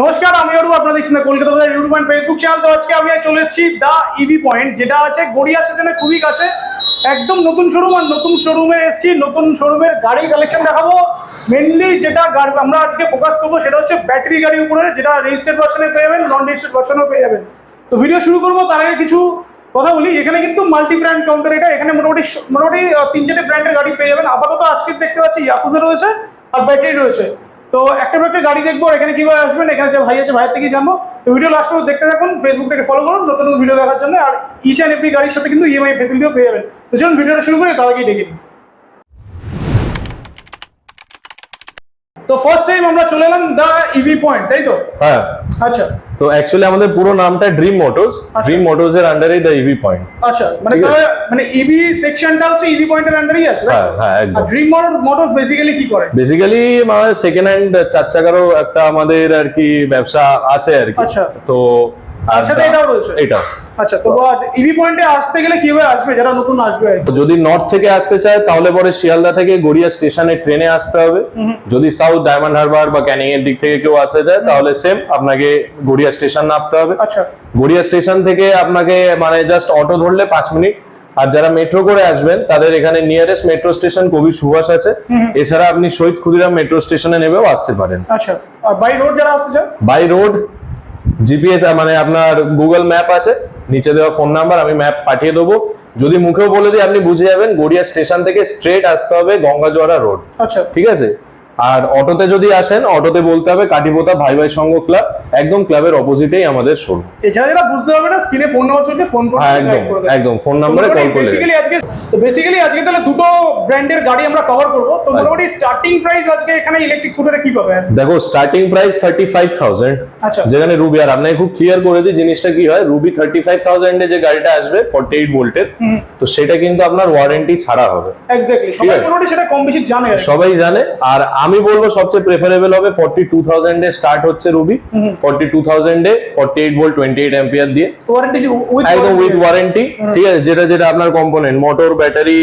নমস্কার, আমি অরূপ, আপনারা দেখছেন কলকাতা বাজার ইউটিউব অ্যান্ড ফেসবুক চ্যানেল তো আজকে আমি চলে এসেছি দা ইভি পয়েন্ট যেটা আছে গড়িয়া স্টেশনের খুবই কাছে। একদম নতুন শোরুম আর নতুন শোরুমে এসেছি। নতুন শোরুমের গাড়ি কালেকশন দেখাবো। মেনলি যেটা আমরা আজকে ফোকাস করব সেটা হচ্ছে ব্যাটারি গাড়ির উপরে, যেটা রেজিস্টার্ড ভার্সনে পেয়ে যাবেন নন রেজিস্টার্ড ভার্সনেও পেয়ে যাবেন। তো ভিডিও শুরু করব, তার আগে কিছু কথা বলি। এখানে কিন্তু মাল্টি ব্র্যান্ড কাউন্টার এটা, এখানে মোটামুটি মোটামুটি তিন চারটে ব্র্যান্ডের গাড়ি পেয়ে যাবেন। আপাতত আজকে দেখতে পাচ্ছি ইয়াকুজা রয়েছে আর ব্যাটারি রয়েছে। তো একটা একটা গাড়ি দেখব এখানে কীভাবে আসবেন এখানে যে ভাই আছে ভাইয়ের থেকে জানব। তো ভিডিও লাস্ট পর্যন্ত দেখতে থাকুন ফেসবুক থেকে ফলো করুন নতুন নতুন ভিডিও দেখার জন্য আর ইচ অ্যান্ড এভরি গাড়ির সাথে কিন্তু ইএমআই ফেসিলিটিও পেয়ে যাবেন। তো চলুন ভিডিওটা শুরু করে তার আগেই ডেকে নিন তো ফার্স্ট টাইম আমরা চলে এলাম দ্য ইভি পয়েন্ট তাই তো? হ্যাঁ। আচ্ছা তো অ্যাকচুয়ালি আমাদের পুরো নামটা ড্রিম মোটরস। ড্রিম মোটরস এর আন্ডারে দ্য ইভি পয়েন্ট আচ্ছা মানে মানে ইভি সেকশনটা হচ্ছে ইভি পয়েন্টের আন্ডারেই আছে হ্যাঁ? হ্যাঁ আর একদম ড্রিম মোটরস বেসিক্যালি কি করে বেসিক্যালি আমাদের সেকেন্ড হ্যান্ড চার চাকারও একটা আমাদের আর কি ব্যবসা আছে আর কি আচ্ছা। তো তার সাথে এটাও রয়েছে? এটা আচ্ছা তো ইভি পয়েন্টে আসতে গেলে কীভাবে আসবে? যারা নতুন আসবে যদি নর্থ থেকে আসতে চায় তাহলে পরে শিয়ালদা থেকে গড়িয়া স্টেশনে ট্রেনে আসতে হবে। যদি সাউথ ডায়মন্ড হারবার বা ক্যানিং এর দিক থেকে কেউ আসতে চায় তাহলে সেম আপনাকে গড়িয়া স্টেশন নামতে হবে। আচ্ছা। গড়িয়া স্টেশন থেকে আপনাকে মানে জাস্ট অটো ধরলে পাঁচ মিনিট। আর যারা মেট্রো করে আসবেন তাদের এখানে নিয়ারেস্ট মেট্রো স্টেশন কবি সুভাষ আছে। এছাড়া আপনি শহীদ ক্ষুদিরাম মেট্রো স্টেশনে নেমেও আসতে পারেন। আচ্ছা বাই রোড যারা আসতে চান বাই রোড জিপিএস মানে আপনার গুগল ম্যাপ আছে নিচে দেওয়া ফোন নাম্বার আমি ম্যাপ পাঠিয়ে দেবো। যদি মুখেও বলে দিই আপনি বুঝে যাবেন গড়িয়া স্টেশন থেকে স্ট্রেট আসতে হবে গঙ্গাজোয়ারা রোড আচ্ছা। ঠিক আছে? আর অটোতে যদি আসেন অটোতে বলতে হবে কাটিপোতা ভাই ভাই সংঘ ক্লাব একদম ক্লাবের অপোজিটেই আমাদের শোরুম এছাড়া যারা বুঝতে পারবে না স্ক্রিনে ফোন নাম্বার চলছে ফোন করে হ্যাঁ একদম একদম ফোন নাম্বারে কল করলে বেসিক্যালি আজকে তো বেসিক্যালি আজকে তাহলে দুটো ব্র্যান্ডের গাড়ি আমরা কভার করব। তো মোটামুটি স্টার্টিং প্রাইস আজকে এখানে ইলেকট্রিক স্কুটারে কি পাবে? দেখো starting price thirty five thousand আচ্ছা। যেখানে রুবি আর আপনাকে খুব ক্লিয়ার করে দিই জিনিসটা কি হয়? রুবি থার্টি ফাইভ থাউজেন্ডে যে গাড়িটা আসবে ফর্টি এইট ভোল্টের তো সেটা কিন্তু আপনার ওয়ারেন্টি ছাড়া হবে। এক্স্যাক্টলি সবাই। মোটামুটি সেটা কম বেশি জানে সবাই জানে আর আমি বলব সবচেয়ে প্রেফারেবল হবে ফর্টি টু থাউজেন্ডে স্টার্ট হচ্ছে Ruby forty two থাউজেন্ডে forty eight volt twenty eight ampere দিয়ে একদম উইথ ওয়ারেন্টি ঠিক আছে যেটা যেটা আপনার component motor battery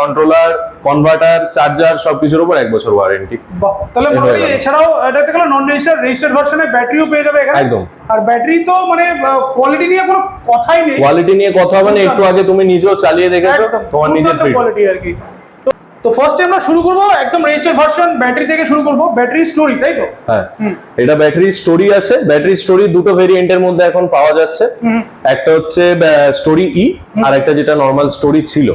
controller converter charger সবকিছুর উপর এক বছর ওয়ারেন্টি তাহলে। এছাড়াও এটাতে গেলে নন রেজিস্টার রেজিস্টার্ড ভার্সনে ব্যাটারিও পেয়ে যাবে এখানে। একদম। আর ব্যাটারি তো মানে কোয়ালিটি নিয়ে কোনো কথাই নেই। কোয়ালিটি নিয়ে কথা হবে না একটু আগে তুমি নিজেও চালিয়ে দেখেছ তোমার নিজের কোয়ালিটি আর কি। তো- তো ফার্স্টে আমরা শুরু করব একদম রেজিস্টার্ড ভার্সন ব্যাটারি থেকে শুরু করব ব্যাটারি স্টোরি তাই তো? হ্যাঁ। এটা ব্যাটারি স্টোরি আছে ব্যাটারি স্টোরি দুটো ভেরিয়েন্টের মধ্যে এখন পাওয়া যাচ্ছে। একটা হচ্ছে স্টোরি ই আর একটা যেটা নর্মাল স্টোরি ছিল।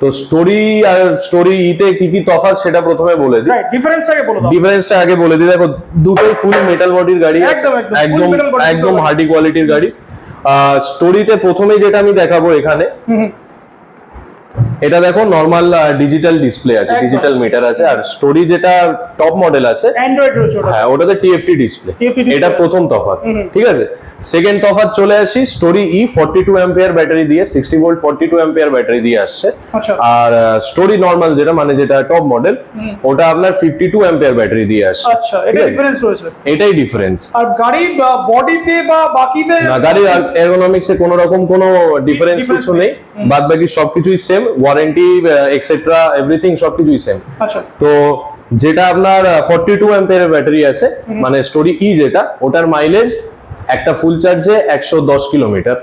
তো স্টোরি আর স্টোরি ইতে কি কি তফাৎ সেটা প্রথমে বলে দিই। রাইট আগে বলো দাও। ডিফারেন্সটা আগে বলে দিই। দেখো দুটোই ফুল মেটাল বডির গাড়ি একদম, একদম, একদম। হার্ডি কোয়ালিটির গাড়ি। স্টোরিতে প্রথমে যেটা আমি দেখাবো এখানে এটা দেখো নর্মাল ডিজিটাল ডিসপ্লে আছে ডিজিটাল মিটার আছে। আর স্টোরি যেটা টপ মডেল আছে অ্যান্ড্রয়েড হ্যাঁ ওটাতে টিএফটি ডিসপ্লে এটা প্রথম তফাৎ ঠিক আছে? সেকেন্ড তফাৎ চলে আসি story E forty two ampere battery দিয়ে sixty volt forty two ampere battery দিয়ে আসছে। আচ্ছা। আর স্টোরি নর্মাল যেটা মানে যেটা টপ মডেল ওটা আপনার ফিফটি টু অ্যাম্পিয়ার ব্যাটারি দিয়ে আসছে। আচ্ছা এটা ডিফারেন্স রয়েছে। এটাই ডিফারেন্স আর গাড়ি বডিতে বা বাকিতে না গাড়ির এরগোনমিক্সে কোনো রকম কোনো ডিফারেন্স কিছু নেই। বাদ বাকি সবকিছুই সেম ওয়ারেন্টি এক্সেট্রা এভরিথিং সবকিছুই সেম আচ্ছা। তো যেটা আপনার ফর্টি টু অ্যাম্পিয়ারের ব্যাটারি আছে মানে স্টোরি ই যেটা ওটার মাইলেজ একটা ফুল চার্জে একশো দশ কিলোমিটার।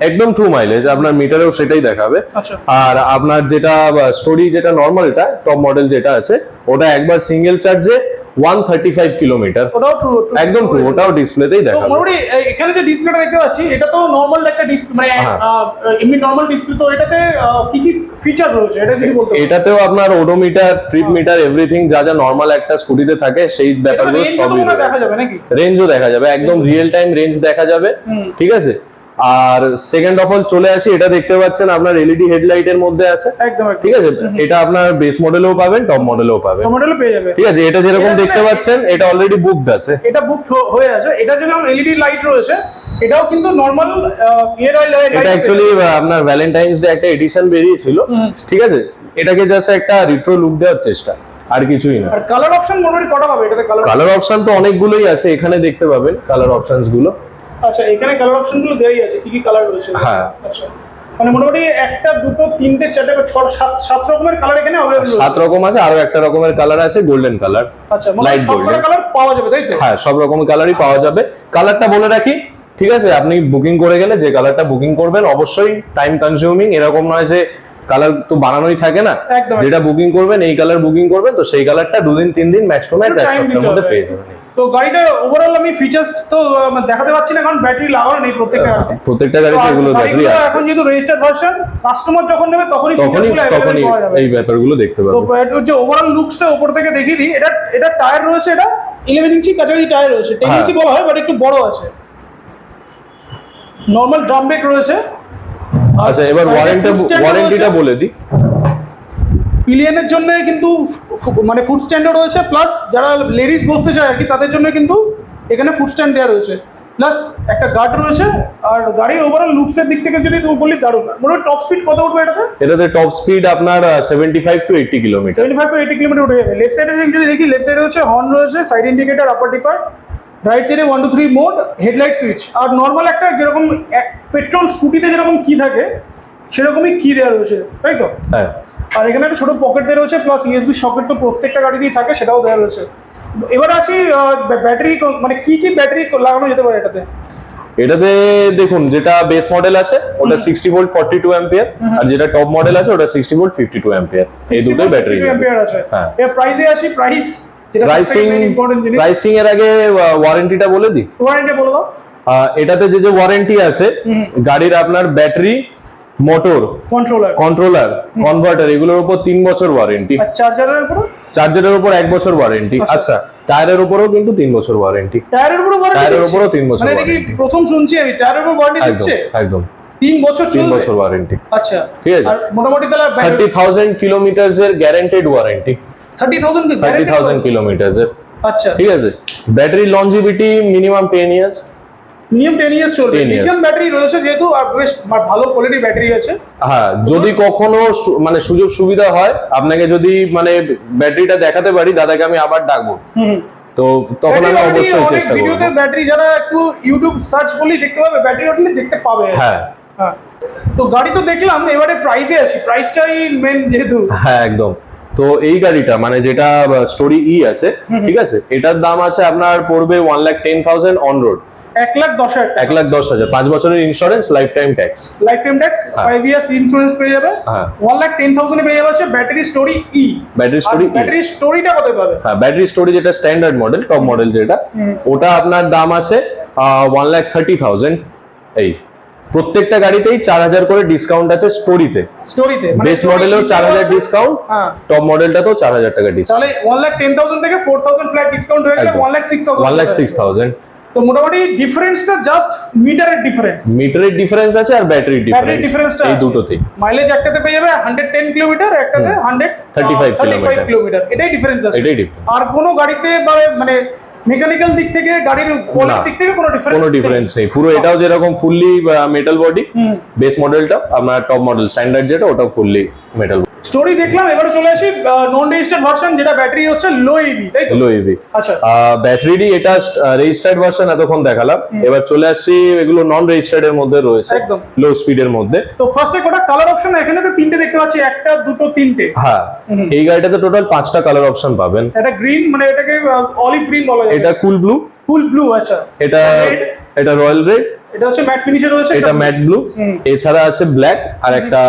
একদম ট্রু মাইলেজ আপনার মিটারেও সেটাই দেখাবে। আচ্ছা। আর আপনার যেটা স্টোরি যেটা নর্মালটা টপ মডেল যেটা আছে ওটা একবার সিঙ্গেল চার্জে ওয়ান থার্টি ফাইভ কিলোমিটার ওটাও ট্রু একদম ট্রু ওটাও ডিসপ্লেতেই তো মোটামুটি এখানে যে ডিসপ্লেটা দেখতে পাচ্ছি এটা তো নর্মাল একটা ডিসপ্লে মানে। এমনি নর্মাল ডিসপ্লে তো এটাতে কি কি ফিচার রয়েছে? এটা যদি বলতে এটাতেও আপনার ওডোমিটার ট্রিপ মিটার এভরিথিং যা যা নর্মাল একটা স্কুটিতে থাকে সেই ব্যাপারগুলো সবই দেখা যাবে নাকি? রেঞ্জও দেখা যাবে একদম রিয়েল টাইম রেঞ্জ দেখা যাবে ঠিক আছে? আর সেকেন্ড অফ অল চলে আসি এটা দেখতে পাচ্ছেন আপনার এলইডি হেডলাইট এর মধ্যে আছে। একদম ঠিক আছে? এটা আপনার বেস মডেলেও পাবেন টপ মডেলেও পাবেন। টমেটোলে পেয়ে যাবে। ঠিক আছে? এটা যেরকম দেখতে পাচ্ছেন এটা অলরেডি বুকড আছে। এটা বুক হয়ে আছে। এটা যদি এলইডি লাইট রয়েছে এটাও কিন্তু নর্মাল ইয়ার অয়েল এটা অ্যাকচুয়ালি আপনার ভ্যালেন্টাইন্স ডে একটা এডিশন বেরিয়েছিল। ঠিক আছে? এটাকে জাস্ট একটা রিট্রো লুক দেওয়ার চেষ্টা আর কিছুই না। আর কালার অপশন মোটামুটি কটা পাবে? এটাতে কালার কালার অপশন তো অনেকগুলোই আছে এখানে দেখতে পাবেন কালার অপশনসগুলো। আচ্ছা এখানে কালার অপশনগুলো দেওয়াই আছে কি কি কালার রয়েছে? হ্যাঁ। আচ্ছা মানে মোটামুটি একটা দুটো তিনটে চারটে বা ছ সাত সাত রকমের কালার এখানে অ্যাভেলেবল সাত রকম আছে আরও একটা রকমের কালার আছে গোল্ডেন কালার আচ্ছা লাইট গোল্ডেন কালার পাওয়া যাবে তাই তো? হ্যাঁ সব রকমের কালারই পাওয়া যাবে। কালারটা বলে রাখি ঠিক আছে? আপনি বুকিং করে গেলে যে কালারটা বুকিং করবেন অবশ্যই টাইম কনজিউমিং এরকম নয় যে কালার তো বানানোই থাকে না। যেটা বুকিং করবেন এই কালার বুকিং করবেন তো সেই কালারটা দুদিন তিন দিন ম্যাক্স টু ম্যাক্স এক সপ্তাহের মধ্যে পেয়ে যাবেন। তো গাড়িটা ওভারঅল আমি ফিচার্স তো দেখাতে পারছি না কারণ ব্যাটারি লাগানো নেই প্রত্যেকটা গাড়িতে। প্রত্যেকটা গাড়িতে এগুলো ব্যাটারি এখন যেহেতু রেজিস্টার্ড ভার্সন কাস্টমার যখন নেবে তখনই তখনই তখনই এই ব্যাপারগুলো দেখতে পাবে তো পাবেন। যে ওভারঅল লুকসটা উপর থেকে দেখিয়ে দিই এটা এটা টায়ার রয়েছে এটা ইলেভেন ইঞ্চি কাছাকাছি টায়ার রয়েছে। টেন হ্যাঁ। ইঞ্চি বলা হয় বাট একটু বড় আছে। নর্মাল ড্রাম ব্রেক রয়েছে। আচ্ছা এবার side এ ওয়ারেন্টি foot ওয়ারেন্টিটা বলে দিই। পিলিয়নের জন্য কিন্তু মানে ফুড স্ট্যান্ডও রয়েছে প্লাস যারা লেডিস বসতে চায় আর কি তাদের জন্য কিন্তু এখানে ফুড স্ট্যান্ড দেওয়া রয়েছে। প্লাস একটা গার্ড রয়েছে আর গাড়ির ওভারঅল লুকসের দিক থেকে যদি তুমি বলি দারুণ। মোটামুটি টপ স্পিড কত উঠবে এটাতে? এটাতে টপ স্পিড আপনার seventy five to eighty kilometre seventy five to eighty kilometre উঠে যাবে। লেফট সাইডে যদি দেখি লেফট সাইডে হচ্ছে হর্ন রয়েছে side indicator upper dipper right সাইডে one two three mode headlight switch আর নর্মাল একটা যেরকম পেট্রোল স্কুটিতে যেরকম কি থাকে সেরকমই কি দেওয়া রয়েছে তাই তো? হ্যাঁ। আর এখানে একটা ছোট পকেট দেওয়া রয়েছে প্লাস ইউএসবি সকেট তো প্রত্যেকটা গাড়িতেই থাকে সেটাও দেওয়া রয়েছে। এবার আসি ব্যাটারি মানে কি কি ব্যাটারি লাগানো যেতে পারে এটাতে? এটাতে দেখুন যেটা বেস মডেল আছে ওটা sixty volt forty two ampere আর যেটা টপ মডেল আছে ওটা sixty volt fifty two ampere এই দুটোই ব্যাটারি অ্যাম্পিয়ার আছে। হ্যাঁ। এর প্রাইসে আসি প্রাইস প্রাইসিং প্রাইসিং এর আগে ওয়ারেন্টিটা বলে দিই। ওয়ারেন্টি বলে দাও। এটাতে যে যে ওয়ারেন্টি আছে গাড়ির আপনার battery motor controller controller converter এগুলোর উপর তিন বছর ওয়ারেন্টি চার্জারের উপর চার্জারের উপর এক বছর ওয়ারেন্টি আচ্ছা। টায়ারের উপরেও কিন্তু তিন বছর ওয়ারেন্টি টায়ারের উপর ওয়ারেন্টি টায়ারের উপরও তিন বছর মানে কি প্রথম শুনছি আমি টায়ারের উপর ওয়ারেন্টি দিচ্ছে? একদম। তিন বছর তিন বছর ওয়ারেন্টি আচ্ছা। ঠিক আছে। আর মোটামুটি তাহলে থার্টি থাউজেন্ড কিলোমিটার এর guaranteed warranty thirty thousand thirty thousand kilometre আচ্ছা। ঠিক আছে? Battery longevity minimum ten years minimum ten years চলবে। 10 লিথিয়াম ব্যাটারি রয়েছে যেহেতু আর বেশ ভালো কোয়ালিটির ব্যাটারি আছে। হ্যাঁ যদি কখনো মানে সুযোগ সুবিধা হয় আপনাকে যদি মানে ব্যাটারিটা দেখাতে পারি দাদাকে আমি আবার ডাকবো। তো তখন আমি অবশ্যই চেষ্টা ভিডিওতে করব ব্যাটারি যারা একটু ইউটিউব সার্চ করলেই দেখতে পাবে ব্যাটারি ওঠলে দেখতে পাবে। হ্যাঁ। হ্যাঁ। তো গাড়ি তো দেখলাম এবারে প্রাইসে আসি প্রাইসটাই মেন যেহেতু। হ্যাঁ একদম। তো এই গাড়িটা মানে যেটা স্টোরি ই আছে ঠিক আছে? এটার দাম আছে আপনার পড়বে one lakh ten thousand on road এক লাখ দশ হাজার এক লাখ দশ হাজার। পাঁচ বছরের insurance lifetime tax lifetime tax five years insurance পেয়ে যাবে। হ্যাঁ। ওয়ান লাখ টেন থাউজেন্ড পেয়ে যাবে হচ্ছে ব্যাটারি স্টোরি ই ব্যাটারি স্টোরি ব্যাটারি স্টোরিটা কত পাবে? হ্যাঁ ব্যাটারি স্টোরি যেটা স্ট্যান্ডার্ড মডেল টপ মডেল যেটা ওটা আপনার দাম আছে ওয়ান লাখ থার্টি থাউজেন্ড এই প্রত্যেকটা গাড়িতেই চার হাজার করে ডিসকাউন্ট আছে স্টোরিতে স্টোরিতে বেস মডেলেও চার হাজার ডিসকাউন্ট টপ মডেলটাতেও চার হাজার টাকা ডিসকাউন্ট তাহলে ওয়ান লাখ টেন থাউজেন্ড থেকে ফোর থাউজেন্ড ফ্ল্যাট ডিসকাউন্ট হয়ে গেলে one lakh six thousand one lakh six thousand তো মোটামুটি ডিফারেন্সটা জাস্ট মিটারের ডিফারেন্স মিটারের ডিফারেন্স আছে আর ব্যাটারির ব্যাটারি ডিফারেন্স ডিফারেন্সটা এই দুটোতেই। মাইলেজ একটাতে পেয়ে যাবে হান্ড্রেড টেন কিলোমিটার একটাতে হান্ড্রেড 35 ফাইভ kilometer। কিলোমিটার এটাই ডিফারেন্স আছে। এটাই ডিফারেন্স আর কোনো গাড়িতে মানে মেকানিক্যাল দিক থেকে গাড়ির কোয়ালিটির দিক থেকে কোনো ডিফারেন্স কোনো ডিফারেন্স নেই। পুরো এটাও যেরকম ফুললি মেটাল বডি বেস মডেলটা আপনার টপ মডেল স্ট্যান্ডার্ড যেটা ওটা ফুললি মেটাল স্টোরি দেখলাম এবারে চলে আসি নন রেজিস্টার্ড ভার্সন যেটা ব্যাটারি হচ্ছে লো ইভি তাই তো? লো ইভি আচ্ছা। ব্যাটারি এটা রেজিস্টার্ড ভার্সন এতক্ষণ দেখালাম। এবার চলে আসি এগুলো নন রেজিস্টার্ড এর মধ্যে রয়েছে। একদম। লো স্পিডের মধ্যে। তো ফার্স্টে কটা কালার অপশন এখানে তো তিনটে দেখতে পাচ্ছি একটা দুটো তিনটে। হ্যাঁ এই গাড়িটাতে টোটাল পাঁচটা কালার অপশন পাবেন। এটা গ্রিন মানে এটাকে অলিভ গ্রিন বলা যায়। এটা কুল ব্লু কুল ব্লু আচ্ছা। এটা এটা রয়্যাল রেড এটা হচ্ছে ম্যাট ফিনিশে রয়েছে এটা ম্যাট ব্লু এছাড়া আছে ব্ল্যাক আর একটা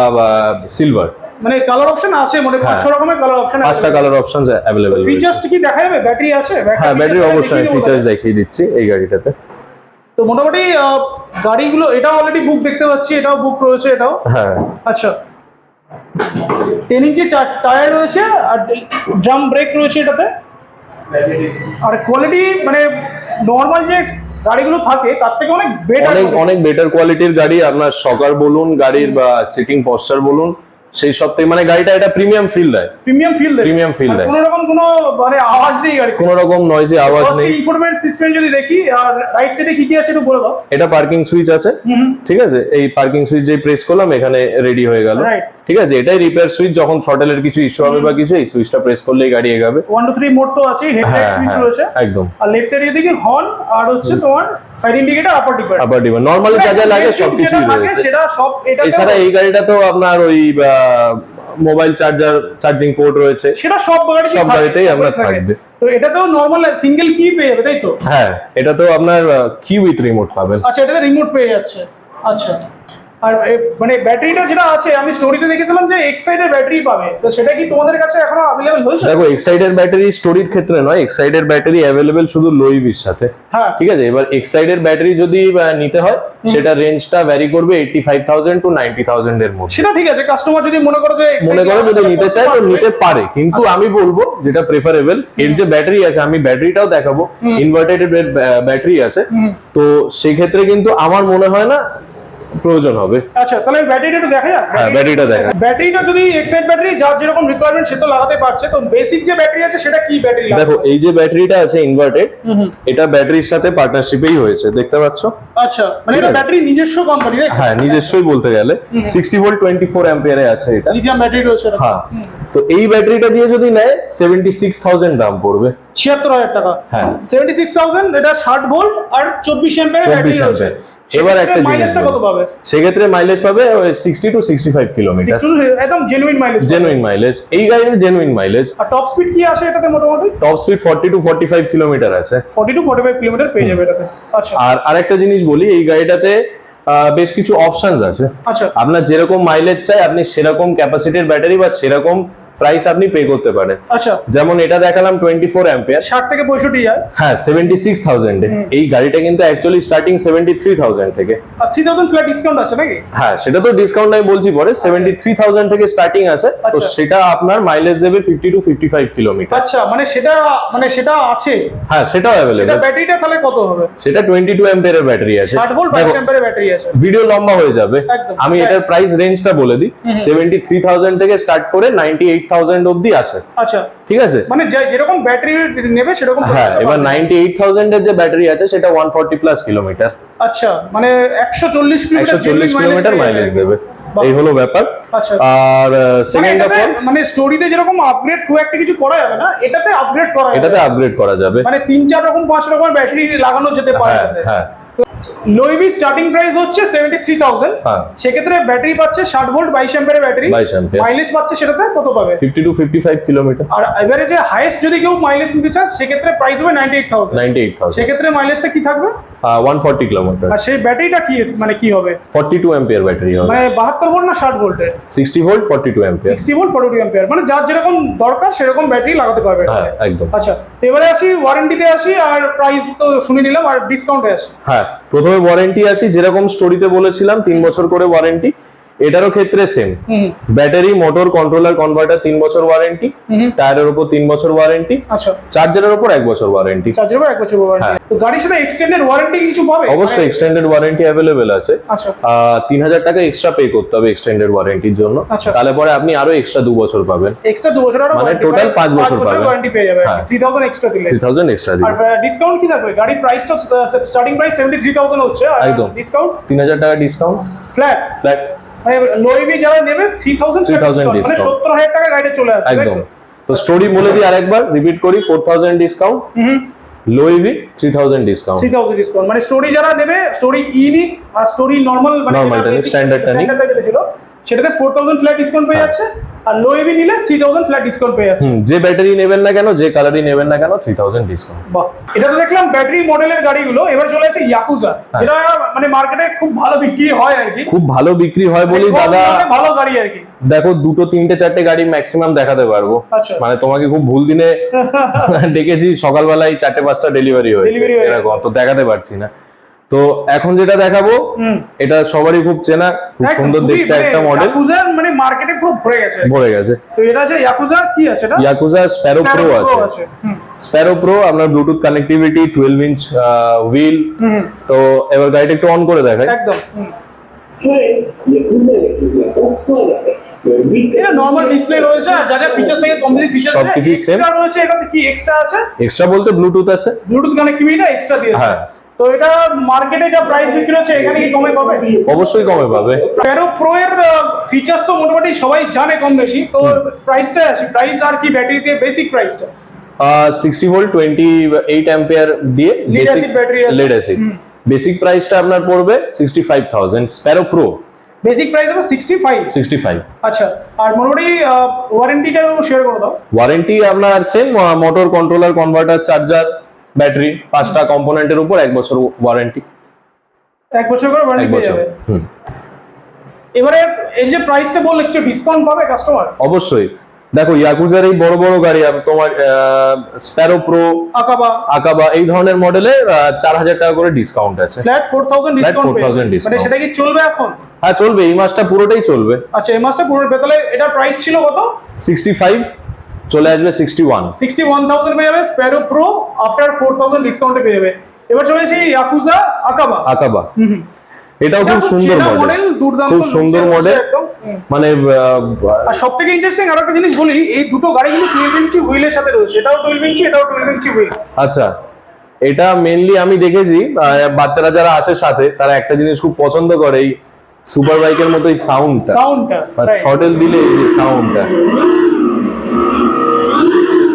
সিলভার মানে কালার অপশন আছে মানে পাঁচ হ্যাঁ। রকমের কালার অপশন পাঁচটা কালার অপশন অ্যাভেলেবেল ফিচার্স কি দেখা যাবে ব্যাটারি আছে হ্যাঁ ব্যাটারি অবশ্যই ফিচার্স দেখিয়ে দিচ্ছি এই গাড়িটাতে। তো মোটামুটি গাড়িগুলো এটাও অলরেডি বুক দেখতে পাচ্ছি এটাও বুক রয়েছে এটাও। হ্যাঁ। আচ্ছা। টেন ইঞ্চি টায়ার রয়েছে আর ড্রাম ব্রেক রয়েছে এটাতে। আর কোয়ালিটি মানে নর্মাল যে গাড়িগুলো থাকে তার থেকে অনেক বেটার অনেক অনেক বেটার কোয়ালিটির গাড়ি। আপনার সকার বলুন গাড়ির বা সিটিং পশ্চার বলুন সেই সব থেকে মানে গাড়িটা এটা প্রিমিয়াম ফিল দেয়। প্রিমিয়াম ফিল দেয়। প্রিমিয়াম ফিল দেয়। কোনো রকম কোনো মানে আওয়াজ নেই গাড়ি কোনো রকম নয়েজি আওয়াজ নেই। ইনফরমেন্ট সিস্টেম যদি দেখি আর রাইট সাইডে কি কি আছে একটু বলে দাও। এটা পার্কিং সুইচ আছে। ঠিক আছে? এই পার্কিং সুইচ যেই প্রেস করলাম এখানে রেডি হয়ে গেল। রাইট ঠিক আছে? এটাই রিপেয়ার সুইচ যখন থ্রটেলের কিছু ইস্যু হবে বা কিছু এই সুইচটা প্রেস করলেই গাড়ি এগাবে। ওয়ান টু থ্রি মোড তো আছে হেডলাইট সুইচ রয়েছে। একদম। আর লেফট সাইডে দিকে হর্ন আর হচ্ছে তোমার সাইড ইন্ডিকেটর আপার ডিপার আবার ডিমান্ড নর্মালি যা যা লাগে সবকিছুই রয়েছে। সেটা সব এটা এছাড়া এই গাড়িটা তো আপনার ওই মোবাইল চার্জার চার্জিং পোর্ট রয়েছে। সেটা সব গাড়িতে সব গাড়িতেই সব আপনার গাড়িতে থাকে। থাকবে। তো নরমাল সিঙ্গেল কি পেয়ে যাবে তাই তো? হ্যাঁ এটা তো আপনার কি উইথ রিমোট পাবেন। আচ্ছা এটাতে রিমোট পেয়ে যাচ্ছে। আচ্ছা। আর মানে ব্যাটারিটা যেটা আছে আমি স্টোরিতে দেখেছিলাম যে এক্সাইডের ব্যাটারি পাবে। তো সেটা কি তোমাদের কাছে এখনও অ্যাভেলেবল হয়েছে? দেখো এক্সাইডের ব্যাটারি স্টোরির ক্ষেত্রে নয় এক্সাইডের ব্যাটারি অ্যাভেলেবেল শুধু লোইভির সাথে। হ্যাঁ। ঠিক আছে? এবার এক্সাইডের ব্যাটারি যদি নিতে হয় সেটা রেঞ্জটা ভ্যারি করবে eighty five thousand to ninety thousand এর মধ্যে। সেটা ঠিক আছে কাস্টমার যদি মনে করো যে মনে করো যদি নিতে চায় তো নিতে পারে। কিন্তু আমি বলব যেটা প্রেফারেবল এর যে ব্যাটারি আছে আমি ব্যাটারিটাও দেখাবো। ইনভার্টেড ব্যাটারি আছে। তো সেই ক্ষেত্রে কিন্তু আমার মনে হয় না প্রয়োজন হবে। আচ্ছা তাহলে ব্যাটারিটা একটু দেখা যাক। হ্যাঁ, ব্যাটারিটা দেখা। ব্যাটারিটা যদি এক্সাইড ব্যাটারি যার যেরকম রিকোয়ারমেন্ট সে তো লাগাতে পারছে তো বেসিক যে ব্যাটারি আছে সেটা কি ব্যাটারি দেখো এই যে ব্যাটারিটা আছে ইনভার্টেড। এটা ব্যাটারির সাথে পার্টনারশিপেই হয়েছে দেখতে পাচ্ছ? আচ্ছা মানে এটা ব্যাটারি নিজস্ব কোম্পানি হ্যাঁ নিজস্বই বলতে গেলে। সিক্সটি ভোল্ট টোয়েন্টি ফোর অ্যাম্পিয়ারে আছে এটা। লিথিয়াম ব্যাটারি রয়েছে হ্যাঁ। তো এই ব্যাটারিটা দিয়ে যদি নেয় সেভেন্টি সিক্স থাউজেন্ড দাম পড়বে। ছিয়াত্তর হাজার টাকা। হ্যাঁ। সেভেন্টি সিক্স থাউজেন্ড এটা ষাট ভোল্ট আর চব্বিশ এম্পিয়ার ব্যাটারি রয়েছে। এবার একটা মাইলেজটা কত পাবে? সেক্ষেত্রে মাইলেজ পাবে sixty to sixty five kilometre একদম জেনুইন মাইলেজ জেনুইন মাইলেজ এই গাড়ির জেনুইন মাইলেজ আর টপ স্পিড কি আসে এটাতে মোটামুটি? Top speed forty to forty five kilometre আছে। Forty to forty five kilometre পেয়ে যাবে এটাতে। আচ্ছা। আর আরেকটা জিনিস বলি এই গাড়িটাতে বেশ কিছু অপশনস আছে। আচ্ছা। আপনার যেরকম মাইলেজ চাই আপনি সেরকম ক্যাপাসিটির ব্যাটারি বা সেরকম প্রাইস আপনি পে করতে পারেন। আচ্ছা। যেমন এটা দেখালাম টোয়েন্টি ফোর অ্যাম্পিয়ার ষাট থেকে পঁয়ষট্টি যায় হ্যাঁ সেভেন্টি সিক্স থাউজেন্ড এই গাড়িটা কিন্তু actually starting seventy three thousand থেকে। আর থ্রি থাউজেন্ড ফ্ল্যাট ডিসকাউন্ট আছে নাকি? হ্যাঁ সেটা তো ডিসকাউন্ট আমি বলছি পরে। সেভেন্টি থ্রি থাউজেন্ড থেকে স্টার্টিং আছে। তো আচ্ছা। সেটা আপনার মাইলেজ দেবে fifty to fifty five kilometre আচ্ছা মানে সেটা মানে সেটা আছে? হ্যাঁ সেটাও সেটা অ্যাভেলেবেল ব্যাটারিটা তাহলে কত হবে? সেটা টোয়েন্টি টু অ্যাম্পিয়ারের ব্যাটারি আছে। ষাট ভোল্ট বাইশ অ্যাম্পিয়ারের ব্যাটারি আছে। ভিডিও লম্বা হয়ে যাবে। আমি এটার প্রাইস রেঞ্জটা বলে দিই। সেভেন্টি থ্রি থাউজেন্ড থেকে স্টার্ট করে নাইনটি এইট থাউজেন্ড অব্দি আছে। আচ্ছা। ঠিক আছে? মানে যেরকম ব্যাটারি নেবে সেরকম হ্যাঁ এবার নাইনটি এইট যে ব্যাটারি আছে সেটা ওয়ান ফর্টি প্লাস কিলোমিটার আচ্ছা মানে একশো চল্লিশ কিলোমিটার চল্লিশ কিলোমিটার মাইলেজ দেবে। এই হলো ব্যাপার। আচ্ছা। আর মানে সেকেন্ড অফ অল মানে স্টোরিতে যেরকম আপগ্রেড খুব একটা কিছু করা যাবে না এটাতে আপগ্রেড করা এটাতে আপগ্রেড করা যাবে। মানে তিন চার রকম পাঁচ রকমের ব্যাটারি লাগানো যেতে পারে হ্যাঁ। লোইবি স্টার্টিং প্রাইস হচ্ছে সেভেন্টি থ্রি থাউজেন্ড হ্যাঁ। সেক্ষেত্রে ব্যাটারি পাচ্ছে ষাট ভোল্ট বাইশ অ্যাম্পিয়ারের ব্যাটারি 22 অ্যাম্পিয়ার মাইলেজ পাচ্ছে সেটাতে কত পাবে? Fifty to fifty five kilometre আর এবারে যে হাইয়েস্ট যদি কেউ মাইলেজ নিতে চায় সেক্ষেত্রে প্রাইস হবে ninety eight thousand ninety eight thousand সেক্ষেত্রে মাইলেজটা কি থাকবে? ওয়ান ফর্টি কিলোমিটার আর সেই ব্যাটারিটা কি মানে কি হবে? ফর্টি টু অ্যাম্পিয়ার ব্যাটারি হবে। মানে বাহাত্তর ভোল্ট না ষাট ভোল্টের sixty volt forty two ampere sixty volt forty two ampere মানে যার যেরকম দরকার সেরকম ব্যাটারি লাগাতে পারবে হ্যাঁ একদম। আচ্ছা তো এবারে আসি ওয়ারেন্টিতে আসি আর প্রাইস তো শুনে নিলাম আর ডিসকাউন্টে আসি। হ্যাঁ প্রথমে ওয়ারেন্টি আসি যেরকম স্টোরিতে বলেছিলাম তিন বছর করে ওয়ারেন্টি এটারও ক্ষেত্রে same battery motor controller converter তিন বছর ওয়ারেন্টি হুম টায়ারের উপর তিন বছর ওয়ারেন্টি আচ্ছা। চার্জারের উপর এক বছর ওয়ারেন্টি চার্জের উপর এক বছর ওয়ারেন্টি তো গাড়ির সাথে এক্সটেন্ডেড ওয়ারেন্টি কিছু পাবে? হ্যাঁ। অবশ্যই এক্সটেন্ডেড ওয়ারেন্টি অ্যাভেলেবেল আছে। আচ্ছা। তিন হাজার টাকা এক্সট্রা পে করতে হবে এক্সটেন্ডেড ওয়ারেন্টির জন্য। আচ্ছা। তাহলে পরে আপনি আরও এক্সট্রা দু বছর পাবেন। এক্সট্রা দু বছর আরও মানে টোটাল total পাবে। পাঁচ বছর পাবে। ওয়ারেন্টি পেয়ে যাবেন। হ্যাঁ। থ্রি থাউজেন্ড এক্সট্রা দিলে। থ্রি থাউজেন্ড এক্সট্রা আর ডিসকাউন্ট কি থাকবে? গাড়ির প্রাইস তো starting price seventy three thousand হচ্ছে। আর। ডিসকাউন্ট তিন হাজার টাকা ডিসকাউন্ট ফ্ল্যাট ফ্ল্যাট মানে লোইবি যারা নেবে থ্রি থাউজেন্ড 3,000 মানে discount। সত্তর হাজার টাকা গাড়িতে চলে আসবে? একদম তো স্টোরি বলে দিই আরেকবার রিপিট করি four thousand discount hmm low EV three thousand discount three thousand discount মানে স্টোরি যারা নেবে স্টোরি ইনি আর স্টোরি নর্মাল মানে স্ট্যান্ডার্ড টা নিক, সেটাতে ফোর থাউজেন্ড ফ্ল্যাট ডিসকাউন্ট পেয়ে যাচ্ছে আর লো এবি নিলে থ্রি থাউজেন্ড ফ্ল্যাট ডিসকাউন্ট পেয়ে যাচ্ছে। যে ব্যাটারি নেবেন না কেন যে কালারই নেবেন না কেন থ্রি থাউজেন্ড ডিসকাউন্ট বাহ এটা তো দেখলাম ব্যাটারি মডেলের গাড়িগুলো এবার চলে আসে ইয়াকুজা হ্যাঁ। যেটা মানে মার্কেটে খুব ভালো বিক্রি হয় আর কি। খুব ভালো বিক্রি হয় বলি দাদা ভালো গাড়ি আর কি। দেখো দুটো তিনটে চারটে গাড়ি ম্যাক্সিমাম দেখাতে পারব। আচ্ছা। মানে তোমাকে খুব ভুল দিনে ডেকেছি সকালবেলায় চারটে পাঁচটা ডেলিভারি হয়েছে। হয়ে এরকম তো দেখাতে পারছি না। তো এখন যেটা দেখাবো এটা সবারই খুব চেনা খুব সুন্দর দেখতে মানে একটা মডেল ইয়াকুজা মানে মার্কেটে পুরো ভরে গেছে। ভরে গেছে। তো এটা আছে ইয়াকুজা কি আছে এটা? ইয়াকুজা স্প্যারো প্রো আছে। স্প্যারো প্রো আপনার Bluetooth connectivity twelve inch wheel তো এবার গাড়িটা একটু অন করে দেখাই। একদম সবকিছুই রয়েছে এটাতে কি এক্সট্রা আছে? এক্সট্রা বলতে ব্লুটুথ আছে। ব্লুটুথ কানেক্টিভিটিটা এক্সট্রা দিয়েছে। হ্যাঁ। তো এটা মার্কেটে যা প্রাইস বিক্রি হচ্ছে এখানে কি কমে পাবে? অবশ্যই কমে পাবে। তেরো প্রো এর ফিচার্স তো মোটামুটি সবাই জানে কম বেশি। তো প্রাইসটা আছে প্রাইস আর কি ব্যাটারি বেসিক প্রাইসটা sixty volt twenty eight ampere দিয়ে battery আছে। লেড অ্যাসিড বেসিক প্রাইসটা আপনার পড়বে sixty five thousand Sparrow Pro basic price হবে সিক্সটি ফাইভ সিক্সটি ফাইভ আচ্ছা আর মোটামুটি ওয়ারেন্টিটাও শেয়ার করে দাও। ওয়ারেন্টি আপনার same motor controller converter charger battery পাঁচটা কম্পোনেন্টের উপর এক বছর ওয়ারেন্টি এক বছর করে ওয়ারেন্টি পেয়ে যাবে। হুম। এবারে এই যে প্রাইসটা বললে কিছু ডিসকাউন্ট পাবে কাস্টমার অবশ্যই। দেখো ইয়াকুজার এই বড় বড় গাড়ি তোমার স্প্যারো প্রো আকাবা আকাবা এই ধরনের মডেলে চার হাজার টাকা করে ডিসকাউন্ট আছে। ফ্ল্যাট ফোর থাউজেন্ড ডিসকাউন্ট 4,000 মানে discount। সেটা কি চলবে এখন? হ্যাঁ চলবে। এই মাসটা পুরোটাই চলবে। আচ্ছা এই মাসটা পুরো তাহলে এটা প্রাইস ছিল কত? সিক্সটি ফাইভ চলে আসবে sixty one sixty one thousand পেয়ে যাবে Sparrow Pro after four thousand ডিসকাউন্টে পেয়ে যাবে। এবার চলে এসেছি ইয়াকুজা আকাবা আকাবা। এটাও খুব সুন্দর মডেল খুব সুন্দর মডেল। মানে আর সব থেকে ইন্টারেস্টিং আর একটা জিনিস বলি এই দুটো গাড়ি কিন্তু টুয়েলভ ইঞ্চি হুইলের সাথে রয়েছে। এটাও টুয়েলভ ইঞ্চি এটাও টুয়েলভ ইঞ্চি হুইল আচ্ছা এটা মেনলি আমি দেখেছি বাচ্চারা যারা আসে সাথে তারা একটা জিনিস খুব পছন্দ করে এই সুপার বাইকের মতো এই সাউন্ডটা সাউন্ডটা থটল দিলে এই সাউন্ডটা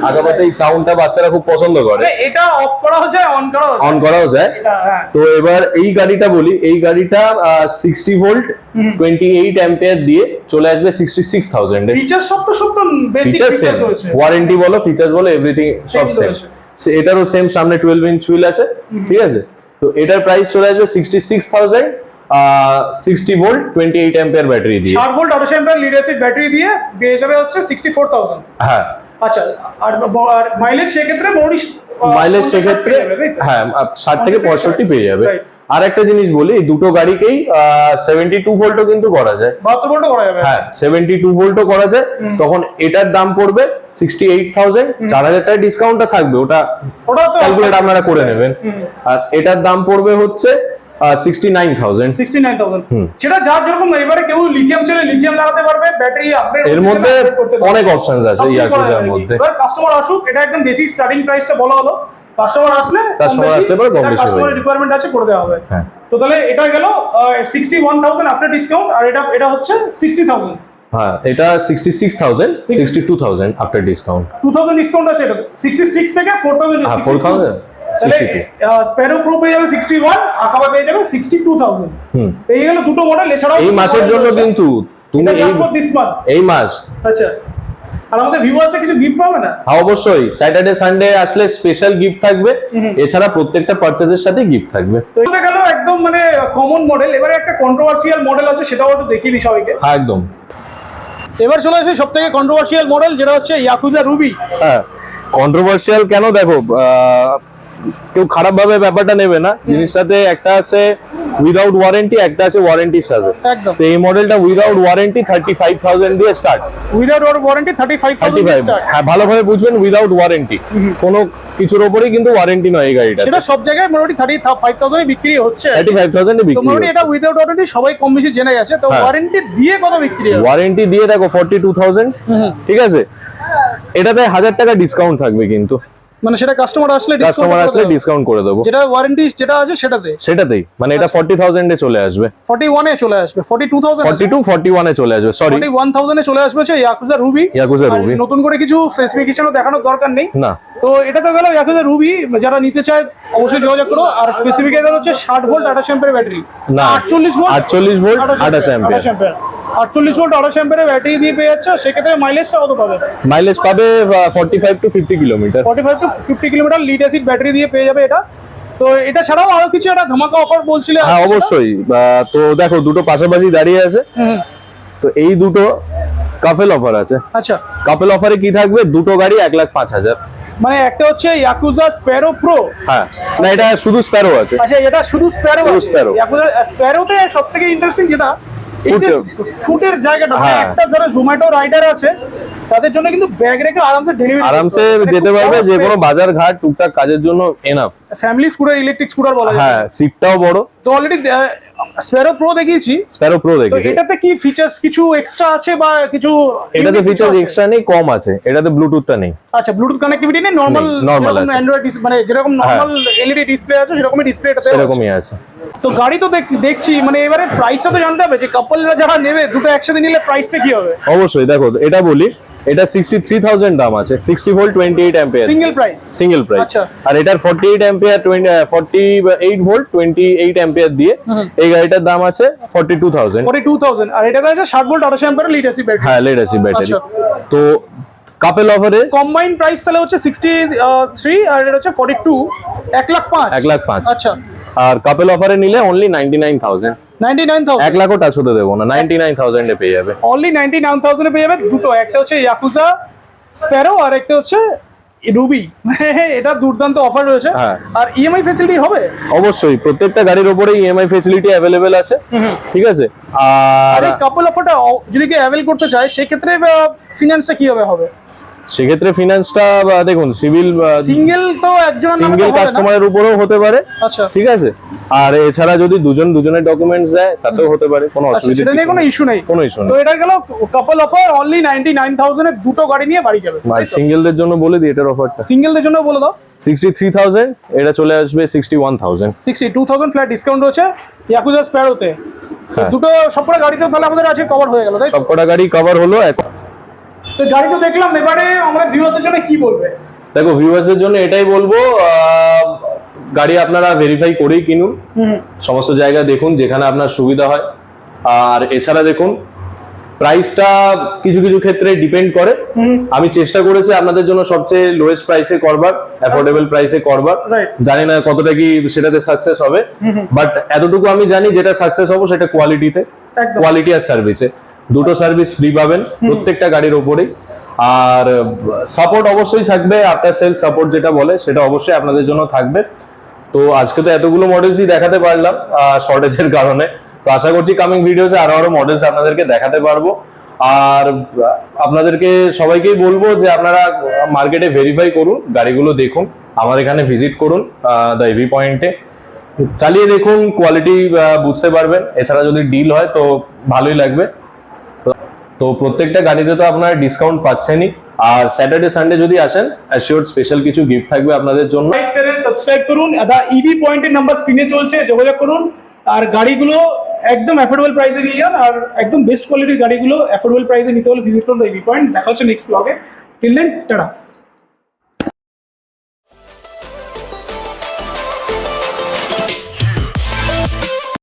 আগাবাতে এই সাউন্ডটা বাচ্চারা খুব পছন্দ করে। এটা অফ করা যায় অন করা অন করাও যায়। হ্যাঁ। তো এবার এই গাড়িটা বলি এই গাড়িটা sixty volt twenty eight ampere দিয়ে চলে আসবে সিক্সটি সিক্স থাউজেন্ড ফিচার সব তো সব তো বেসিক ফিচার রয়েছে। ওয়ারেন্টি বলো ফিচার্স বলো এভরিথিং সব সেম এটারও সেম সামনে টুয়েলভ ইঞ্চ হুইল আছে ঠিক আছে? তো এটার প্রাইস চলে আসবে sixty six thousand sixty volt twenty eight ampere battery দিয়ে। ষাট ভোল্ট আঠাশ অ্যাম্পিয়ার লিড অ্যাসিড ব্যাটারি দিয়ে পেয়ে যাবে হচ্ছে সিক্সটি ফোর থাউজেন্ড হ্যাঁ। আচ্ছা আর মাইলেজ সেক্ষেত্রে মাইলেজ সেক্ষেত্রে? হ্যাঁ ষাট থেকে পঁয়ষট্টি পেয়ে যাবে। আর একটা জিনিস বলি দুটো গাড়িকেই সেভেন্টি টু ভোল্টও কিন্তু করা যায়। বাহাত্তর ভোল্টও করা যাবে? হ্যাঁ সেভেন্টি টু ভোল্টও করা যায়। তখন এটার দাম পড়বে সিক্সটি এইট থাউজেন্ড চার হাজার টাকা ডিসকাউন্টটা থাকবে ওটা ক্যালকুলেট আপনারা করে নেবেন। আর এটার দাম পড়বে হচ্ছে 69000 69000 সেটা যার যেরকম এবারে কেউ লিথিয়াম চাইলে লিথিয়াম লাগাতে পারবে ব্যাটারি আপগ্রেড এর মধ্যে অনেক অপশনস আছে ইয়াকুজার মধ্যে। এবার কাস্টমার আসুক এটা একদম বেসিক স্টার্টিং প্রাইসটা বলা হলো। কাস্টমার আসলে কাস্টমার আসলে পরে কম বেশি কাস্টমার রিকোয়ারমেন্ট আছে করে দেওয়া হবে। হ্যাঁ। তো তাহলে এটা গেল 61000 আফটার ডিসকাউন্ট আর এটা এটা হচ্ছে 60000 হ্যাঁ এটা 66000 62000 আফটার ডিসকাউন্ট 2000 ডিসকাউন্ট আছে এটা। 66 থেকে 4000 4000 স্প্যারো প্রো পেয়ে যাবে সিক্সটি ওয়ান আকাবা পেয়ে যাবে সিক্সটি টু থাউজেন্ড হুম। পেয়ে গেল দুটো মডেল এছাড়াও এই মাসের জন্য কিন্তু তুমি এই এই মাস। আচ্ছা। আর আমাদের ভিউয়ার্সটা কিছু গিফট পাবে না? হ্যাঁ অবশ্যই। স্যাটারডে সানডে আসলে স্পেশাল গিফট থাকবে। এছাড়া প্রত্যেকটা পারচেজের সাথে গিফট থাকবে। এটা গেল একদম মানে কমন মডেল এবারে একটা কন্ট্রোভার্সিয়াল মডেল আছে সেটাও একটু দেখিয়ে দিই সবাইকে। হ্যাঁ একদম। এবার চলে আসে সব থেকে কন্ট্রোভার্সিয়াল মডেল যেটা হচ্ছে ইয়াকুজা রুবি হ্যাঁ। কন্ট্রোভার্সিয়াল কেন? দেখো আহ, কেউ খারাপ ভাবে ব্যাপারটা নেবে না। জিনিসটাতে একটা আছে উইদাউট ওয়ারেন্টি একটা আছে ওয়ারেন্টির সাথে একদম। তো এই মডেলটা without warranty thirty five thousand দিয়ে start without warranty thirty five thirty five হ্যাঁ ভালোভাবে বুঝবেন উইদাউট ওয়ারেন্টি কোনো কিছুর ওপরেই কিন্তু ওয়ারেন্টি নয় এই গাড়িটা সেটা সব জায়গায় মোটামুটি থার্টি ফাইভ থাউজেন্ড বিক্রি হচ্ছে। থার্টি ফাইভ থাউজেন্ডে বিক্রি মোটামুটি এটা উইদাউট ওয়ারেন্টি সবাই কম বেশি জেনে গেছে। তো হ্যাঁ। ওয়ারেন্টি দিয়ে কত বিক্রি ওয়ারেন্টি দিয়ে দেখো ফর্টি টু থাউজেন্ড ঠিক আছে? এটাতে হাজার টাকা ডিসকাউন্ট থাকবে কিন্তু। মানে সেটা কাস্টমার আসলে কাস্টমার আসলে ডিসকাউন্ট করে দেবো। যেটা ওয়ারেন্টি যেটা আছে সেটাতে। সেটাতেই। মানে এটা ফর্টি থাউজেন্ডে চলে আসবে। ফর্টি ওয়ানে চলে আসবে। Forty two thousand forty two forty ওয়ানে চলে আসবে। সরি ওয়ান থাউজেন্ডে চলে আসবে হচ্ছে ইয়াকুজা রুবি ইয়াকুজা রুবি নতুন করে কিছু স্পেসিফিকেশনও দেখানোর দরকার নেই। না। তো এটা তো গেল ইয়াকুজা রুবি যারা নিতে চায় অবশ্যই যোগাযোগ করো। আর স্পেসিফিকেশন হচ্ছে ষাট ভোল্ট আঠাশ অ্যাম্পের ব্যাটারি না আটচল্লিশ ভোল্ট আটচল্লিশ ভোল্ট আঠাশ আঠাশ অ্যাম্পিয়ার অ্যাম্পের আটচল্লিশ ভোল্ট অ্যাম্পের ব্যাটারি দিয়ে পেয়ে যাচ্ছে সেক্ষেত্রে মাইলেজটা কত পাবে? মাইলেজ পাবে forty five to fifty kilometre forty five to fifty kilometre lead acid battery দিয়ে পেয়ে যাবে এটা। তো এটা ছাড়াও আরও কিছু একটা ধামাকা অফার বলছিলে হ্যাঁ অবশ্যই। তো দেখো দুটো পাশাপাশি দাঁড়িয়ে আছে। তো এই দুটো কাফেল অফার আছে। আচ্ছা। কাপেল অফারে কি থাকবে? দুটো গাড়ি এক লাখ পাঁচ হাজার। মানে একটা হচ্ছে ইয়াকুজা স্প্যারো প্রো হ্যাঁ। না এটা শুধু স্প্যারো আছে। আচ্ছা এটা শুধু স্প্যারো Sparrow। ইয়াকুজা স্প্যারোতে সব থেকে ইন্টারেস্টিং যেটা ফুটের জায়গাটা মানে হ্যাঁ। একটা যারা জোম্যাটো রাইডার আছে তাদের জন্য কিন্তু ব্যাগ রেখে আরামসে ডেলিভারি আরামসে যেতে পারবে যে কোনো বাজার ঘাট টুকটাক কাজের জন্য enough family scooter electric scooter বলা যায়। হ্যাঁ সিটটাও বড়। তো অলরেডি স্প্যারো প্রো দেখিয়েছি। স্প্যারো প্রো তো দেখেছি এটাতে কি ফিচার্স কিছু এক্সট্রা আছে বা কিছু এটাতে unique কিছু ফিচার আছে? এক্সট্রা নেই কম আছে। এটাতে ব্লুটুথটা নেই। আচ্ছা ব্লুটুথ কানেক্টিভিটি নেই নর্মাল আছে। অ্যান্ড্রয়েড মানে যেরকম নর্মাল এলইডি ডিসপ্লে আছে সেরকমই ডিসপ্লে এটাতে আছে। সেরকমই আছে। তো গাড়ি তো দেখ- দেখছি মানে এবারে প্রাইসটা তো জানতে হবে যে কাপলরা যারা নেবে দুটো একসাথে নিলে প্রাইসটা কি হবে? অবশ্যই দেখো এটা বলি এটা সিক্সটি থ্রি থাউজেন্ড দাম আছে sixty volt twenty eight ampere single price single price আচ্ছা। আর এটার forty eight ampere twenty forty eight volt twenty eight ampere দিয়ে এই গাড়িটার দাম আছে forty two thousand forty two thousand আর এটাতে আছে ষাট ভোল্ট আঠাশ অ্যাম্পিয়ার লিড এসি ব্যাটারি হ্যাঁ লেট আছে ব্যাটারি আচ্ছা। তো কাপেল অফারে কম্বাইন প্রাইস তাহলে হচ্ছে সিক্সটি থ্রি আর এটা হচ্ছে ফর্টি টু এক লাখ পাঁচ। এক লাখ পাঁচ। আচ্ছা। আর কাপেল অফারে নিলে only ninety nine thousand ninety nine এক থাউজেন্ড লাখও টাচ হতে দেবো না নাইনটি নাইন থাউজেন্ডে পেয়ে যাবে। অনলি নাইনটি নাইন থাউজেন্ডে পেয়ে যাবে। দুটো একটা হচ্ছে ইয়াকুজা স্প্যারো আর একটা হচ্ছে রুবি এটা দুর্দান্ত অফার রয়েছে। হ্যাঁ। আর E ইএমআই ফেসিলিটি হবে? অবশ্যই প্রত্যেকটা গাড়ির উপরে ইএমআই ফেসিলিটি অ্যাভেলেবেল আছে। ঠিক আছে? আর কাপল অফারটা যদি কেউ অ্যাভেল করতে চায় সেক্ষেত্রে ফিনান্সটা কীভাবে হবে? সেক্ষেত্রে ফিনান্সটা দেখুন সিভিল সিঙ্গেল তো একজন সিঙ্গেল কাস্টমারের উপরেও হতে পারে আচ্ছা। ঠিক আছে? আর এছাড়া যদি দুজন দুজনের ডকুমেন্টস দেয় তাতেও হতে পারে কোনো আচ্ছা অসুবিধা সেটা নিয়ে কোনো ইস্যু নেই। কোনো issue নেই। তো এটা গেল couple offer only ninety nine থাউজেন্ডের দুটো গাড়ি নিয়ে বাড়ি যাবে। আর সিঙ্গেলদের জন্য বলে দিই এটার অফারটা সিঙ্গেলদের জন্য বলে দাও। সিক্সটি থ্রি থাউজেন্ড এটা চলে আসবে sixty one thousand sixty two thousand flat discount রয়েছে ইয়াকুজা স্প্যারোতে। দুটো সবকটা গাড়িতে তাহলে আমাদের আজকে কভার হয়ে গেল তাই সবকটা গাড়ি কভার হলো এখন তো গাড়ি তো দেখলাম এবারে আমরা ভিউয়ারদের জন্য কি বলবে? দেখো ভিউয়ার্সের জন্য এটাই বলব গাড়ি আপনারা ভেরিফাই করেই কিনুন। সমস্ত জায়গা দেখুন যেখানে আপনার সুবিধা হয়। আর এছাড়া দেখুন প্রাইসটা কিছু কিছু ক্ষেত্রে ডিপেন্ড করে। আমি চেষ্টা করেছি আপনাদের জন্য সবচেয়ে লোয়েস্ট প্রাইসে করবার অ্যাফোর্ডেবল প্রাইসে করবার। জানি না কতটা কি সেটাতে সাকসেস হবে। বাট এতটুকু আমি জানি যেটা সাকসেস হব সেটা কোয়ালিটিতে কোয়ালিটি আর সার্ভিসে দুটো সার্ভিস ফ্রি পাবেন প্রত্যেকটা গাড়ির ওপরেই। আর সাপোর্ট অবশ্যই থাকবে আফটার সেল সাপোর্ট যেটা বলে সেটা অবশ্যই আপনাদের জন্য থাকবে। তো আজকে তো এতগুলো মডেলসই দেখাতে পারলাম শর্টেজের কারণে। তো আশা করছি কামিং ভিডিওসে আরও আরও মডেলস আপনাদেরকে দেখাতে পারব। আর আপনাদেরকে সবাইকেই বলব যে আপনারা মার্কেটে ভেরিফাই করুন গাড়িগুলো দেখুন আমার এখানে ভিজিট করুন দ্য ইভি পয়েন্টে চালিয়ে দেখুন কোয়ালিটি বুঝতে পারবেন। এছাড়া যদি ডিল হয় তো ভালোই লাগবে। তো- প্রত্যেকটা গাড়িতে তো আপনারা ডিসকাউন্ট পাচ্ছেনই। আর স্যাটারডে সানডে যদি আসেন অ্যাসিওর স্পেশাল কিছু গিফট থাকবে আপনাদের জন্য। লাইক শেয়ার সাবস্ক্রাইব করুন। আদা ইভি পয়েন্টের নাম্বার স্ক্রিনে চলছে, যোগাযোগ করুন। আর গাড়িগুলো একদম অ্যাফোর্ডেবল প্রাইসে নিয়ে যান, আর একদম বেস্ট কোয়ালিটির গাড়িগুলো অ্যাফোর্ডেবল প্রাইসে নিতে হলে ভিজিট করুন ইভি পয়েন্ট দেখা হচ্ছে নেক্সট ব্লগে টিল দেন টাটা।